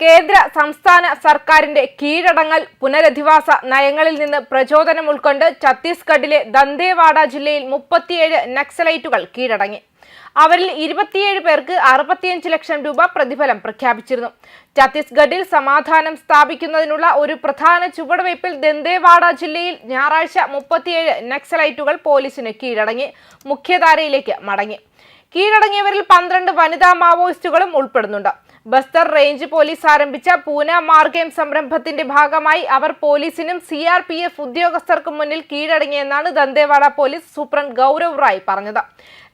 കേന്ദ്ര സംസ്ഥാന സർക്കാരിന്റെ കീഴടങ്ങൽ പുനരധിവാസ നയങ്ങളിൽ നിന്ന് പ്രചോദനം ഉൾക്കൊണ്ട് ഛത്തീസ്ഗഡിലെ ദന്തേവാഡ ജില്ലയിൽ മുപ്പത്തിയേഴ് നക്സലൈറ്റുകൾ കീഴടങ്ങി. അവരിൽ ഇരുപത്തിയേഴ് പേർക്ക് അറുപത്തിയഞ്ച് ലക്ഷം രൂപ പ്രതിഫലം പ്രഖ്യാപിച്ചിരുന്നു. ഛത്തീസ്ഗഡിൽ സമാധാനം സ്ഥാപിക്കുന്നതിനുള്ള ഒരു പ്രധാന ചുവടുവയ്പിൽ ദന്തേവാഡ ജില്ലയിൽ ഞായറാഴ്ച മുപ്പത്തിയേഴ് നക്സലൈറ്റുകൾ പോലീസിന് കീഴടങ്ങി മുഖ്യധാരയിലേക്ക് മടങ്ങി. കീഴടങ്ങിയവരിൽ പന്ത്രണ്ട് വനിതാ മാവോയിസ്റ്റുകളും ഉൾപ്പെടുന്നുണ്ട്. ബസ്തർ റേഞ്ച് പോലീസ് ആരംഭിച്ച പൂന മാർഗേം സംരംഭത്തിന്റെ ഭാഗമായി അവർ പോലീസിനും സി ആർ പി എഫ് ഉദ്യോഗസ്ഥർക്കും മുന്നിൽ കീഴടങ്ങിയെന്നാണ് ദന്തേവാഡ പോലീസ് സൂപ്രണ്ട് ഗൗരവ് റായ് പറഞ്ഞത്.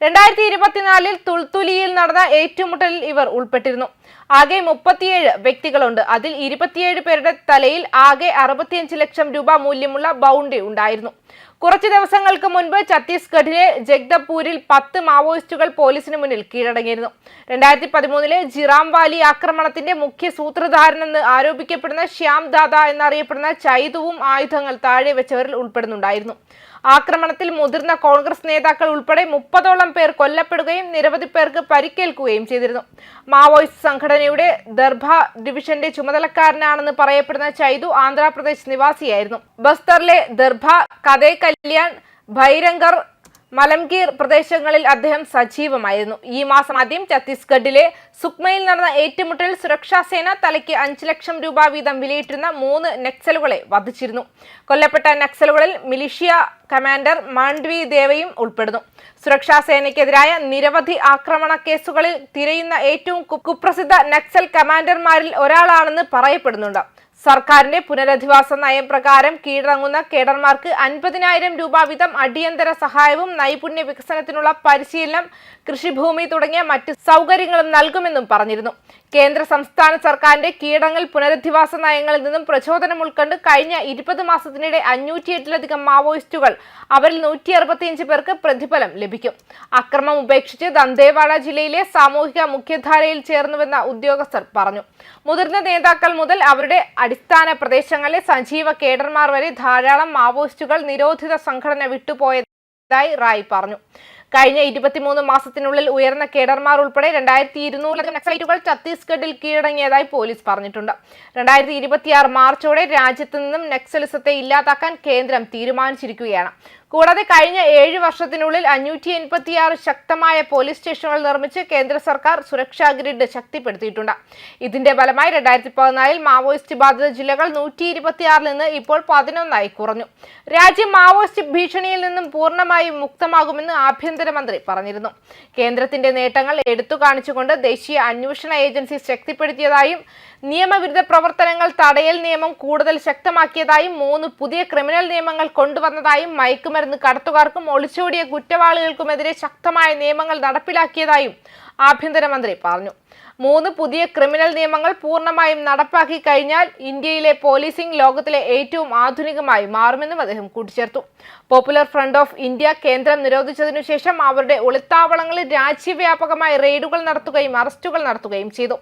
രണ്ടായിരത്തി ഇരുപത്തിനാലിൽ തുൾത്തുലിയിൽ നടന്ന ഏറ്റുമുട്ടലിൽ ഇവർ ഉൾപ്പെട്ടിരുന്നു. ആകെ മുപ്പത്തിയേഴ് വ്യക്തികളുണ്ട്. അതിൽ ഇരുപത്തിയേഴ് പേരുടെ തലയിൽ ആകെ അറുപത്തിയഞ്ച് ലക്ഷം രൂപ മൂല്യമുള്ള ബൗണ്ടി ഉണ്ടായിരുന്നു. കുറച്ച് ദിവസങ്ങൾക്ക് മുൻപ് ഛത്തീസ്ഗഡിലെ ജഗ്ദപ്പൂരിൽ പത്ത് മാവോയിസ്റ്റുകൾ പോലീസിന് മുന്നിൽ കീഴടങ്ങിയിരുന്നു. രണ്ടായിരത്തി പതിമൂന്നിലെ ജിറാം വാലി ആക്രമണത്തിന്റെ മുഖ്യ സൂത്രധാരനെന്ന് ആരോപിക്കപ്പെടുന്ന ശ്യാം ദാദ എന്നറിയപ്പെടുന്ന ചൈതുവും ആയുധങ്ങൾ താഴെ വെച്ചവരിൽ ഉൾപ്പെടുന്നുണ്ടായിരുന്നു. ആക്രമണത്തിൽ മുതിർന്ന കോൺഗ്രസ് നേതാക്കൾ ഉൾപ്പെടെ മുപ്പതോളം പേർ കൊല്ലപ്പെടുകയും നിരവധി പേർക്ക് പരിക്കേൽക്കുകയും ചെയ്തിരുന്നു. മാവോയിസ്റ്റ് സംഘടനയുടെ ദർഭ ഡിവിഷന്റെ ചുമതലക്കാരനാണെന്ന് പറയപ്പെടുന്ന ചൈതു ആന്ധ്രാപ്രദേശ് നിവാസിയായിരുന്നു. ബസ്തറിലെ ദർഭ കഥേ കല്യാൺ ഭൈരങ്കർ മലംഗീർ പ്രദേശങ്ങളിൽ അദ്ദേഹം സജീവമായിരുന്നു. ഈ മാസം ആദ്യം ഛത്തീസ്ഗഡിലെ സുക്മയിൽ നടന്ന ഏറ്റുമുട്ടലിൽ സുരക്ഷാ സേന തലയ്ക്ക് അഞ്ച് ലക്ഷം രൂപ വീതം വിലയിട്ടിരുന്ന മൂന്ന് നക്സലുകളെ വധിച്ചിരുന്നു. കൊല്ലപ്പെട്ട നക്സലുകളിൽ മിലിഷ്യ കമാൻഡർ മാണ്ഡ്വി ദേവയും ഉൾപ്പെടുന്നു. സുരക്ഷാ സേനയ്ക്കെതിരായ നിരവധി ആക്രമണ കേസുകളിൽ തിരയുന്ന ഏറ്റവും കുപ്രസിദ്ധ നക്സൽ കമാൻഡർമാരിൽ ഒരാളാണെന്ന് പറയപ്പെടുന്നുണ്ട്. സർക്കാരിന്റെ പുനരധിവാസ നയം പ്രകാരം കീഴടങ്ങുന്ന കേഡർമാർക്ക് അൻപതിനായിരം രൂപ വീതം അടിയന്തര സഹായവും നൈപുണ്യ വികസനത്തിനുള്ള പരിശീലനം കൃഷിഭൂമി തുടങ്ങിയ മറ്റ് സൗകര്യങ്ങളും നൽകുമെന്നും പറഞ്ഞിരുന്നു. കേന്ദ്ര സംസ്ഥാന സർക്കാരിന്റെ കീഴടങ്ങൽ പുനരധിവാസ നയങ്ങളിൽ നിന്നും പ്രചോദനം ഉൾക്കൊണ്ട് കഴിഞ്ഞ ഇരുപത് മാസത്തിനിടെ അഞ്ഞൂറ്റിയെട്ടിലധികം മാവോയിസ്റ്റുകൾ അവരിൽ നൂറ്റി അറുപത്തിയഞ്ച് പേർക്ക് പ്രതിഫലം ലഭിക്കും. അക്രമം ഉപേക്ഷിച്ച് ദന്തേവാഡ ജില്ലയിലെ സാമൂഹിക മുഖ്യധാരയിൽ ചേർന്നുവെന്ന ഉദ്യോഗസ്ഥർ പറഞ്ഞു. മുതിർന്ന നേതാക്കൾ മുതൽ അവരുടെ അടിസ്ഥാന പ്രദേശങ്ങളിലെ സജീവ കേഡർമാർ വരെ ധാരാളം മാവോയിസ്റ്റുകൾ നിരോധിത സംഘടന വിട്ടുപോയതായി റായ് പറഞ്ഞു. കഴിഞ്ഞ ഇരുപത്തിമൂന്ന് മാസത്തിനുള്ളിൽ ഉയർന്ന കേഡർമാർ ഉൾപ്പെടെ രണ്ടായിരത്തി ഇരുന്നൂറിലധികം നക്സലൈറ്റുകൾ ഛത്തീസ്ഗഡിൽ കീഴടങ്ങിയതായി പോലീസ് പറഞ്ഞിട്ടുണ്ട്. രണ്ടായിരത്തി ഇരുപത്തിയാറ് മാർച്ചോടെ രാജ്യത്ത് നിന്നും നക്സലിസത്തെ ഇല്ലാതാക്കാൻ കേന്ദ്രം തീരുമാനിച്ചിരിക്കുകയാണ്. കൂടാതെ കഴിഞ്ഞ ഏഴ് വർഷത്തിനുള്ളിൽ അഞ്ഞൂറ്റി എൺപത്തിയാറ് ശക്തമായ പോലീസ് സ്റ്റേഷനുകൾ നിർമ്മിച്ച് കേന്ദ്ര സർക്കാർ സുരക്ഷാ ഗ്രിഡ് ശക്തിപ്പെടുത്തിയിട്ടുണ്ട്. ഇതിന്റെ ഫലമായി രണ്ടായിരത്തി പതിനാലിൽ മാവോയിസ്റ്റ് ബാധിത ജില്ലകൾ നൂറ്റി ഇരുപത്തിയാറിൽ നിന്ന് ഇപ്പോൾ പതിനൊന്നായി കുറഞ്ഞു. രാജ്യം മാവോയിസ്റ്റ് ഭീഷണിയിൽ നിന്നും പൂർണമായും മുക്തമാകുമെന്ന് ആഭ്യന്തരമന്ത്രി പറഞ്ഞിരുന്നു. കേന്ദ്രത്തിന്റെ നേട്ടങ്ങൾ എടുത്തു കാണിച്ചുകൊണ്ട് ദേശീയ അന്വേഷണ ഏജൻസി ശക്തിപ്പെടുത്തിയതായും നിയമവിരുദ്ധ പ്രവർത്തനങ്ങൾ തടയൽ നിയമം കൂടുതൽ ശക്തമാക്കിയതായും മൂന്ന് പുതിയ ക്രിമിനൽ നിയമങ്ങൾ കൊണ്ടുവന്നതായും മയക്കുമരുന്ന് കടത്തുകാർക്കും ഒളിച്ചോടിയ കുറ്റവാളികൾക്കുമെതിരെ ശക്തമായ നിയമങ്ങൾ നടപ്പിലാക്കിയതായും ആഭ്യന്തരമന്ത്രി പറഞ്ഞു. മൂന്ന് പുതിയ ക്രിമിനൽ നിയമങ്ങൾ പൂർണമായും നടപ്പാക്കി കഴിഞ്ഞാൽ ഇന്ത്യയിലെ പോലീസിംഗ് ലോകത്തിലെ ഏറ്റവും ആധുനികമായി മാറുമെന്നും അദ്ദേഹം കൂട്ടിച്ചേർത്തു. പോപ്പുലർ ഫ്രണ്ട് ഓഫ് ഇന്ത്യ കേന്ദ്രം നിരോധിച്ചതിനു ശേഷം അവരുടെ ഒളിത്താവളങ്ങളിൽ രാജ്യവ്യാപകമായി റെയ്ഡുകൾ നടത്തുകയും അറസ്റ്റുകൾ നടത്തുകയും ചെയ്തു.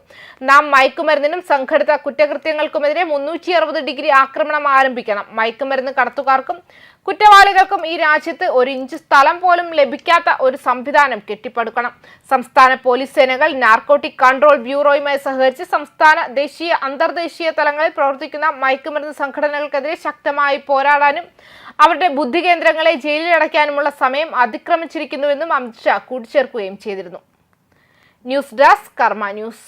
നാം മയക്കുമരുന്നിനും സംഘടിത കുറ്റകൃത്യങ്ങൾക്കുമെതിരെ മുന്നൂറ്റി ഡിഗ്രി ആക്രമണം ആരംഭിക്കണം. മയക്കുമരുന്ന് കടത്തുകാർക്കും കുറ്റവാളികൾക്കും ഈ രാജ്യത്ത് ഒരു ഇഞ്ച് സ്ഥലം പോലും ലഭിക്കാത്ത ഒരു സംവിധാനം കെട്ടിപ്പടുക്കണം. സംസ്ഥാന പോലീസ് സേനകൾ നാർക്കോട്ടിക് കൺട്രോൾ ബ്യൂറോയുമായി സഹകരിച്ച് സംസ്ഥാന ദേശീയ അന്തർദേശീയ തലങ്ങളിൽ പ്രവർത്തിക്കുന്ന മയക്കുമരുന്ന് സംഘടനകൾക്കെതിരെ ശക്തമായി പോരാടാനും അവരുടെ ബുദ്ധി കേന്ദ്രങ്ങളെ ജയിലിലടയ്ക്കാനുമുള്ള സമയം അതിക്രമിച്ചിരിക്കുന്നുവെന്നും അമിത്ഷാ കൂട്ടിച്ചേർക്കുകയും ചെയ്തിരുന്നു. News desk Karma news.